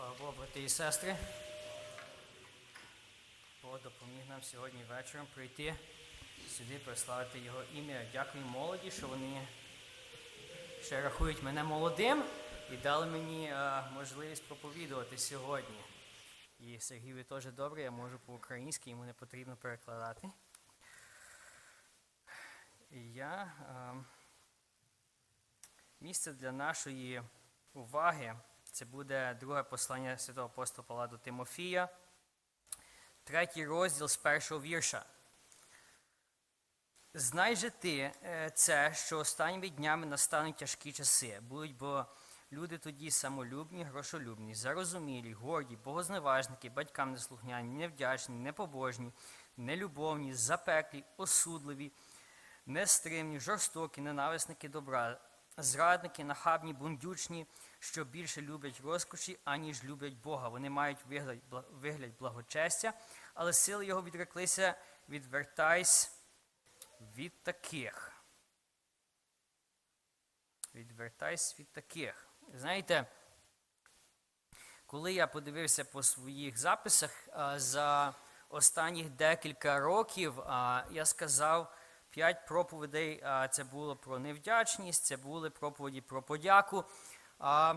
Слава Богу, брати і сестри. Бог допоміг нам сьогодні вечором прийти сюди, прославити Його ім'я. Дякую молоді, що вони ще рахують мене молодим і дали мені е, можливість проповідувати сьогодні. І Сергій, теж добре, я можу по-українськи, йому не потрібно перекладати. І я е, місце для нашої уваги це буде друге послання святого апостола Павла до Тимофія, третій розділ з першого вірша. Знай же ти е, це, що останніми днями настануть тяжкі часи. Будуть бо люди тоді самолюбні, грошолюбні, зарозумілі, горді, богозневажники, батькам неслухняні, невдячні, непобожні, нелюбовні, запеклі, осудливі, нестримні, жорстокі, ненависники добра, зрадники, нахабні, бундючні, що більше люблять розкоші, аніж люблять Бога. Вони мають вигляд, вигляд благочестя, але сили його відреклися, відвертайся від таких. Відвертайся від таких. Знаєте, коли я подивився по своїх записах за останніх декілька років, я сказав п'ять проповідей. Це було про невдячність, це були проповіді про подяку. А,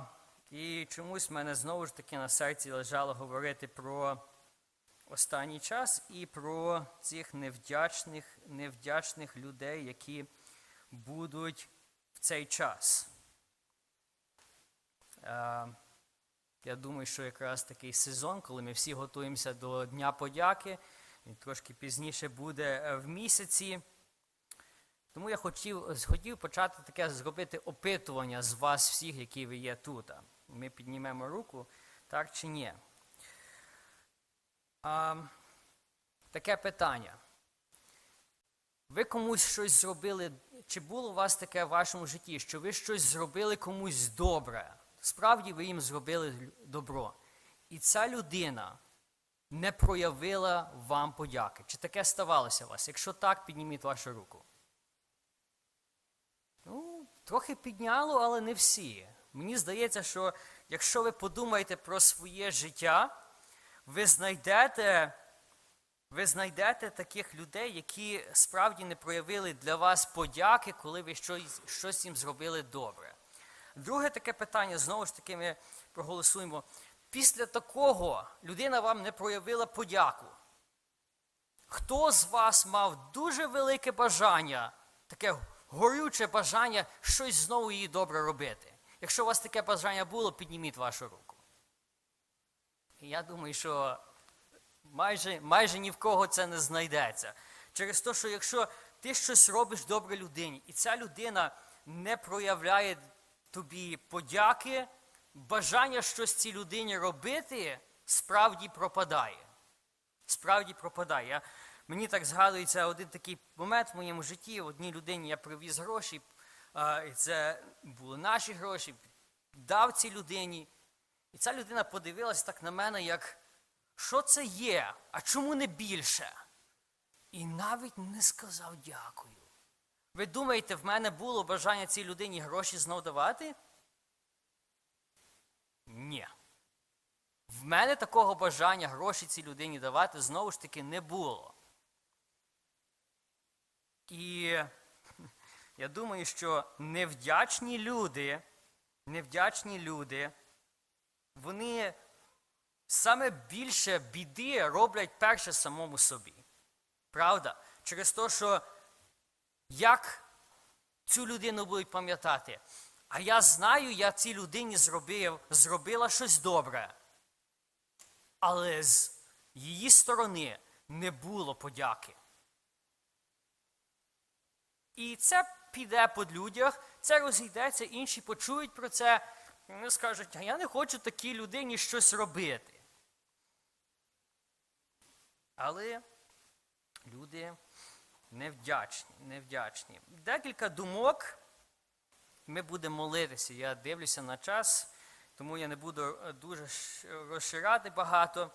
І чомусь в мене знову ж таки на серці лежало говорити про останній час і про цих невдячних, невдячних людей, які будуть в цей час. Е, Я думаю, що якраз такий сезон, коли ми всі готуємося до Дня подяки, він трошки пізніше буде е, в місяці. Тому я хотів, хотів почати таке зробити опитування з вас всіх, які ви є тут. Ми піднімемо руку, так чи ні. А, таке питання. Ви комусь щось зробили, чи було у вас таке в вашому житті, що ви щось зробили комусь добре? Справді ви їм зробили добро. І ця людина не проявила вам подяки. Чи таке ставалося у вас? Якщо так, підніміть вашу руку. Трохи підняло, але не всі. Мені здається, що якщо ви подумаєте про своє життя, ви знайдете, ви знайдете таких людей, які справді не проявили для вас подяки, коли ви щось, щось їм зробили добре. Друге таке питання, знову ж таки, ми проголосуємо. Після такого людина вам не проявила подяку. Хто з вас мав дуже велике бажання, таке горюче бажання щось знову їй добре робити? Якщо у вас таке бажання було, підніміть вашу руку. Я думаю, що майже, майже ні в кого це не знайдеться. Через те, що якщо ти щось робиш добре людині, і ця людина не проявляє тобі подяки, бажання щось цій людині робити справді пропадає. Справді пропадає. Я, мені так згадується один такий момент в моєму житті. Одній людині я привіз гроші, і це були наші гроші, дав цій людині. І ця людина подивилась так на мене, як що це є, а чому не більше? І навіть не сказав дякую. Ви думаєте, в мене було бажання цій людині гроші знов давати? Ні. В мене такого бажання гроші цій людині давати знову ж таки не було. І я думаю, що невдячні люди, невдячні люди, вони саме більше біди роблять перше самому собі. Правда? Через те, що як цю людину будуть пам'ятати, а я знаю, я цій людині зробив, зробила щось добре. Але з її сторони не було подяки. І це піде по людях, це розійдеться, інші почують про це, вони скажуть, а я не хочу такій людині щось робити. Але люди невдячні, невдячні. Декілька думок. Ми будемо молитися. Я дивлюся на час, тому я не буду е, дуже розширяти багато.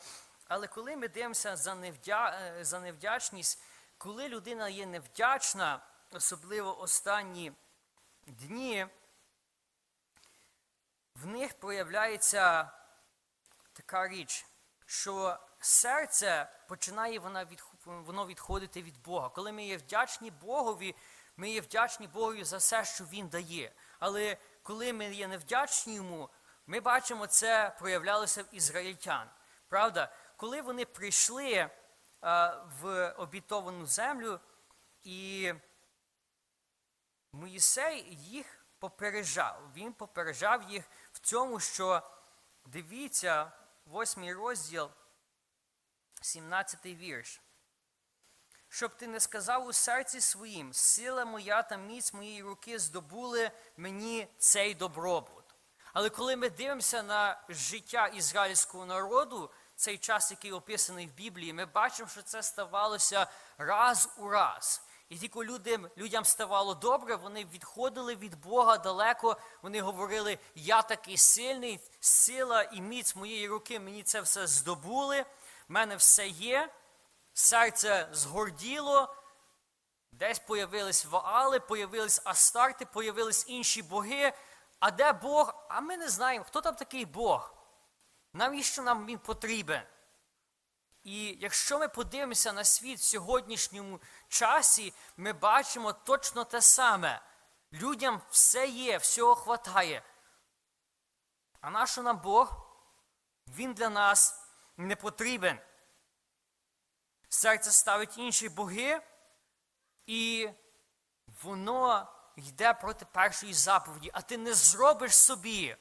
Але коли ми дивимося за, е, за невдячність, коли людина є невдячна, особливо останні дні, в них проявляється така річ, що серце починає воно відходити від Бога. Коли ми є вдячні Богові, ми є вдячні Богові за все, що Він дає. Але коли ми є невдячні йому, ми бачимо, це проявлялося в ізраїльтян. Правда, коли вони прийшли е, в обітовану землю, і Моїсей їх попереджав. Він попереджав їх в цьому, що дивіться, восьмий розділ, 17 вірш. Щоб ти не сказав у серці своїм, сила моя та міць моєї руки здобули мені цей добробут. Але коли ми дивимося на життя ізраїльського народу, цей час, який описаний в Біблії, ми бачимо, що це ставалося раз у раз. І тільки людям, людям ставало добре, вони відходили від Бога далеко, вони говорили, я такий сильний, сила і міць моєї руки, мені це все здобули, в мене все є, серце згорділо, десь появились Ваали, появились Астарти, появились інші боги. А де Бог? А ми не знаємо, хто там такий Бог. Навіщо нам він потрібен? І якщо ми подивимося на світ в сьогоднішньому часі, ми бачимо точно те саме. Людям все є, всього хватає. А нащо нам Бог? Він для нас не потрібен. Серце ставить інші боги, і воно йде проти першої заповіді, а ти не зробиш собі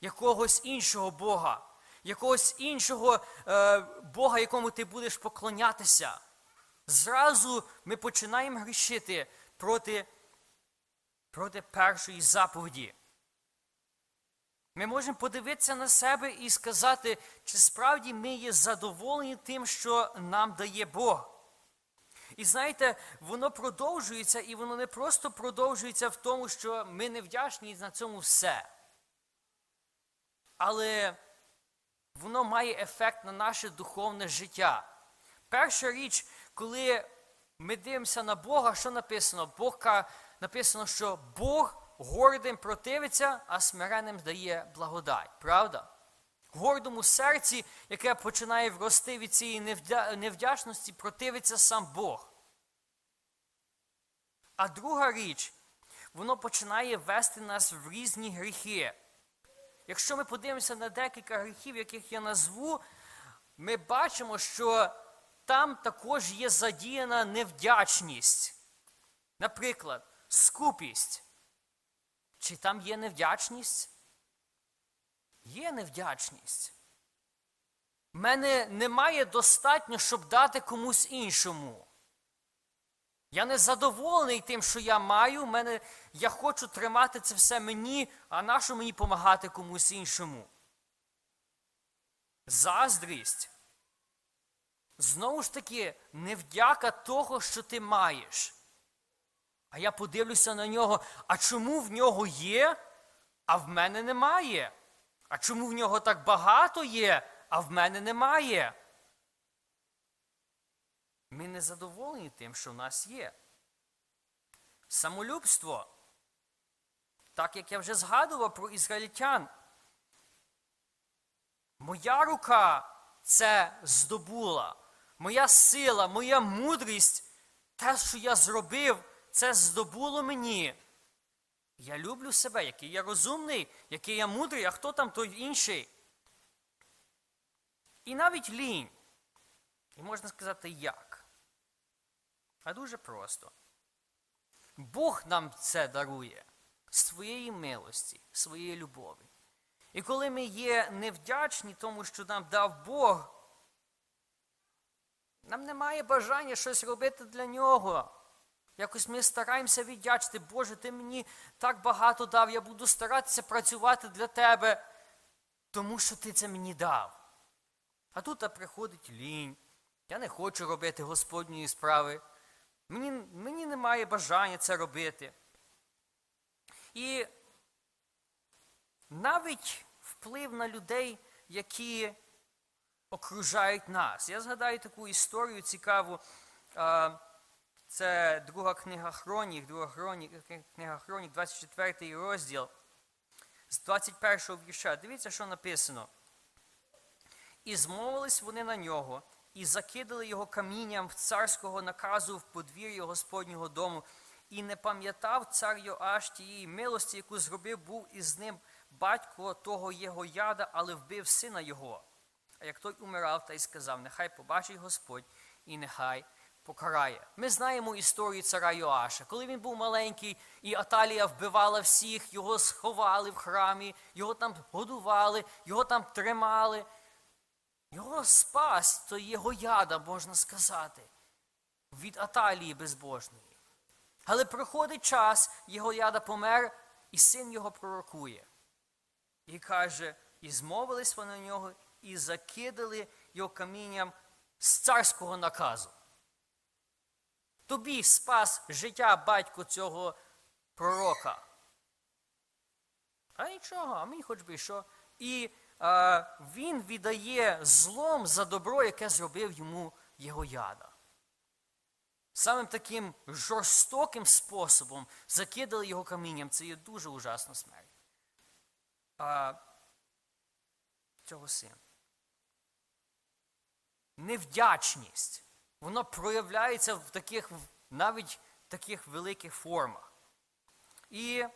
якогось іншого Бога, якогось іншого е, Бога, якому ти будеш поклонятися. Зразу ми починаємо грішити проти, проти першої заповіді. Ми можемо подивитися на себе і сказати, чи справді ми є задоволені тим, що нам дає Бог. І знаєте, воно продовжується, і воно не просто продовжується в тому, що ми не вдячні на цьому все. Але воно має ефект на наше духовне життя. Перша річ, коли ми дивимося на Бога, що написано? Бог написано, що Бог гордим противиться, а смиренним дає благодать. Правда? Гордому серці, яке починає врости від цієї невдя- невдячності, противиться сам Бог. А друга річ, воно починає вести нас в різні гріхи. Якщо ми подивимося на декілька гріхів, яких я назву, ми бачимо, що там також є задіяна невдячність. Наприклад, скупість. Чи там є невдячність? Є невдячність. В мене немає достатньо, щоб дати комусь іншому. Я не задоволений тим, що я маю. Мене, я хочу тримати це все мені, а нащо мені допомагати комусь іншому? Заздрість. Знову ж таки, невдяка того, що ти маєш. А я подивлюся на нього, а чому в нього є, а в мене немає? А чому в нього так багато є, а в мене немає? Ми не задоволені тим, що в нас є. Самолюбство. Так як я вже згадував про ізраїльтян. Моя рука це здобула. Моя сила, моя мудрість, те, що я зробив, це здобуло мені. Я люблю себе, який я розумний, який я мудрий, а хто там той інший. І навіть лінь. І можна сказати, як? А дуже просто. Бог нам це дарує своєї милості, своєї любові. І коли ми є невдячні тому, що нам дав Бог, нам немає бажання щось робити для нього. Якось ми стараємося віддячити, Боже, ти мені так багато дав, я буду старатися працювати для тебе, тому що ти це мені дав. А тут приходить лінь. Я не хочу робити Господньої справи. Мені, мені немає бажання це робити. І навіть вплив на людей, які окружають нас. Я згадаю таку історію цікаву. Це друга книга Хронік, друга хронік, книга Хронік, 24 розділ з 21 вірша. Дивіться, що написано. І змовились вони на нього, і закидали його камінням в царського наказу в подвір'я Господнього дому. І не пам'ятав цар Йоаш тієї милості, яку зробив був із ним батько того його яда, але вбив сина його. А як той умирав, та й сказав, нехай побачить Господь і нехай покарає. Ми знаємо історію цара Йоаша. Коли він був маленький, і Аталія вбивала всіх, його сховали в храмі, його там годували, його там тримали. Його спас, то його яда, можна сказати, від Аталії безбожної. Але проходить час, його яда помер, і син його пророкує. І каже, і змовились вони на нього, і закидали його камінням з царського наказу. Тобі спас життя батько цього пророка. А нічого, а мені хоч би що. І він віддає злом за добро, яке зробив йому його яда. Самим таким жорстоким способом закидали його камінням. Це є дуже ужасна смерть. А, цього сина. Невдячність. Воно проявляється в таких, навіть таких великих формах. І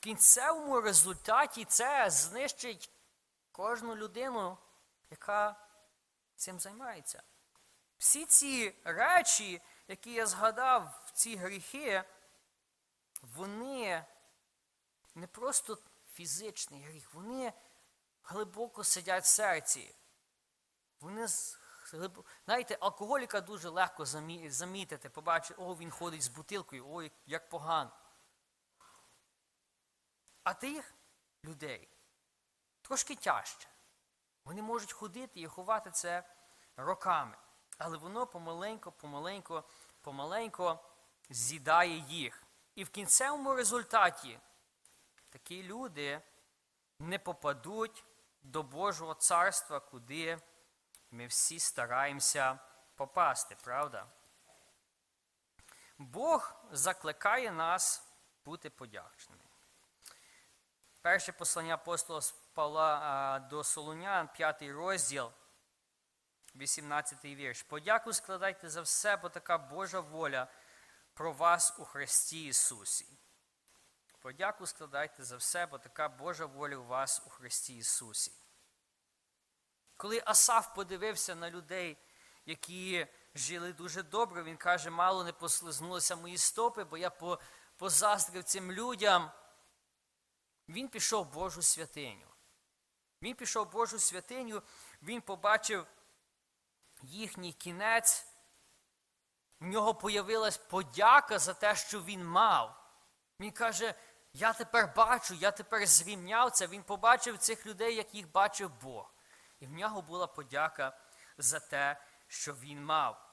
кінцевому результаті це знищить кожну людину, яка цим займається. Всі ці речі, які я згадав, ці гріхи, вони не просто фізичний гріх, вони глибоко сидять в серці. Вони. Знаєте, алкоголіка дуже легко замітити, побачити, о, він ходить з бутилкою, ой, як погано. А тих людей трошки тяжче. Вони можуть ходити і ховати це роками. Але воно помаленько, помаленько, помаленько з'їдає їх. І в кінцевому результаті такі люди не попадуть до Божого царства, куди ми всі стараємося попасти, правда? Бог закликає нас бути подячними. Перше послання апостола Павла до Солунян, 5 розділ, 18 вірш. Подяку складайте за все, бо така Божа воля про вас у Христі Ісусі. Подяку складайте за все, бо така Божа воля у вас у Христі Ісусі. Коли Асаф подивився на людей, які жили дуже добре, він каже, мало не послизнулися мої стопи, бо я позаздрив цим людям. Він пішов в Божу святиню. Він пішов в Божу святиню, він побачив їхній кінець. В нього появилась подяка за те, що він мав. Він каже, я тепер бачу, я тепер зрівняв. Він побачив цих людей, як їх бачив Бог. І в нього була подяка за те, що він мав.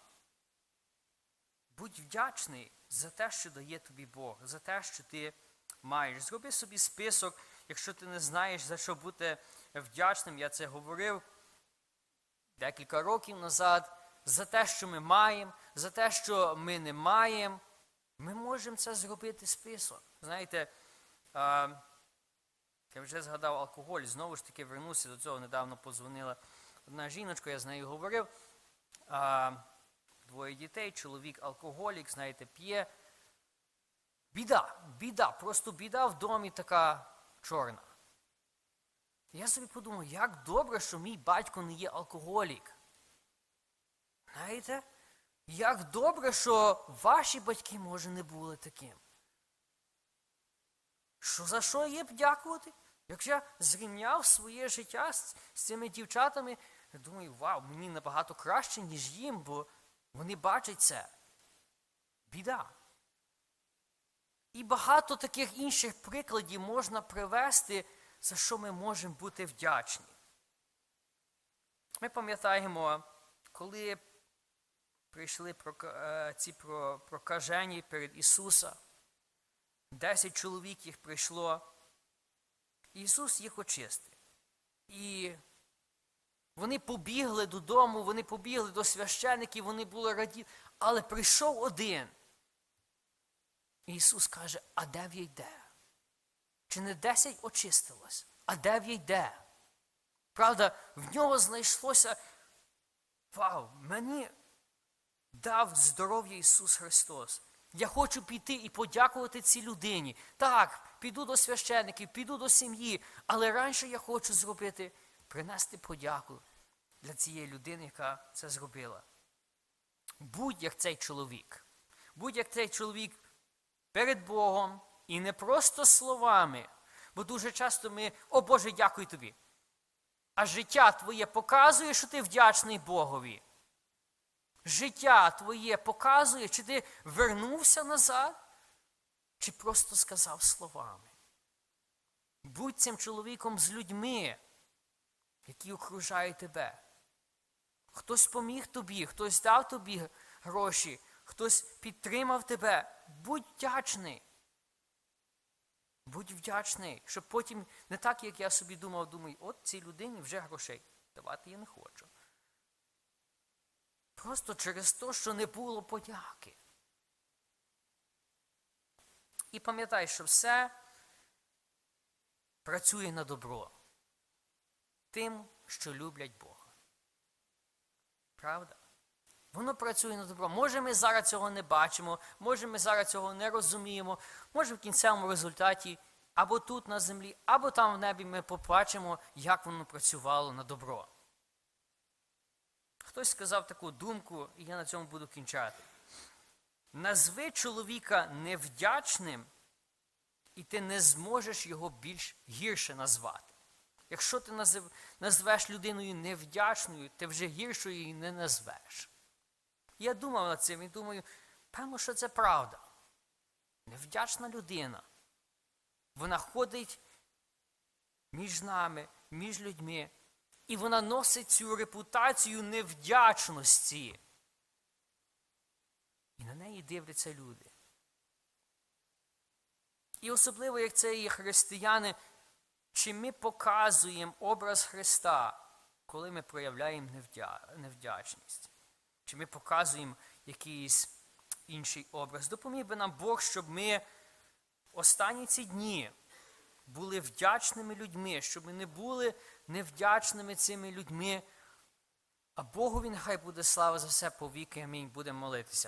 Будь вдячний за те, що дає тобі Бог, за те, що ти маєш. Зроби собі список, якщо ти не знаєш, за що бути вдячним. Я це говорив декілька років назад. За те, що ми маємо, за те, що ми не маємо. Ми можемо це зробити список. Знаєте, а, я вже згадав алкоголь, знову ж таки вернувся до цього. Недавно позвонила одна жіночка, я з нею говорив. А, Двоє дітей, чоловік алкоголік, знаєте, п'є. Біда, біда, просто біда в домі така чорна. Я собі подумав, як добре, що мій батько не є алкоголік. Знаєте? Як добре, що ваші батьки, може, не були таким. Що за що є б дякувати? Якщо я зрівняв своє життя з, з цими дівчатами, я думаю, вау, мені набагато краще, ніж їм, бо вони бачать це. Біда. І багато таких інших прикладів можна привести, за що ми можемо бути вдячні. Ми пам'ятаємо, коли прийшли ці прокажені перед Ісуса. Десять чоловік їх прийшло. Ісус їх очистив. І вони побігли додому, вони побігли до священиків, вони були раді. Але прийшов один. Ісус каже, а де? Чи не десять очистилось, а де? Правда, в нього знайшлося. Вау, мені дав здоров'я Ісус Христос. Я хочу піти і подякувати цій людині. Так, піду до священників, піду до сім'ї, але раніше я хочу зробити, принести подяку для цієї людини, яка це зробила. Будь як цей чоловік. Будь як цей чоловік перед Богом і не просто словами. Бо дуже часто ми, о Боже, дякую тобі. А життя твоє показує, що ти вдячний Богові. Життя твоє показує, чи ти вернувся назад, чи просто сказав словами. Будь цим чоловіком з людьми, які окружають тебе. Хтось поміг тобі, хтось дав тобі гроші, хтось підтримав тебе. Будь вдячний. Будь вдячний, щоб потім не так, як я собі думав, думаю, от цій людині вже грошей давати я не хочу. Просто через те, що не було подяки. І пам'ятай, що все працює на добро тим, що люблять Бога. Правда? Воно працює на добро. Може, ми зараз цього не бачимо, може, ми зараз цього не розуміємо, може в кінцевому результаті або тут на землі, або там в небі ми побачимо, як воно працювало на добро. Хтось сказав таку думку, і я на цьому буду кінчати. Назви чоловіка невдячним, і ти не зможеш його більш гірше назвати. Якщо ти назвеш людиною невдячною, ти вже гіршою її не назвеш. Я думав над цим і думаю, певно, що це правда. Невдячна людина. Вона ходить між нами, між людьми, і вона носить цю репутацію невдячності. І на неї дивляться люди. І особливо, як це є християни, чи ми показуємо образ Христа, коли ми проявляємо невдя... невдячність? Чи ми показуємо якийсь інший образ? Допоміг би нам Бог, щоб ми останні ці дні були вдячними людьми, щоб ми не були невдячними цими людьми. А Богу він хай буде слава за все повіки. Амінь. Будемо молитися.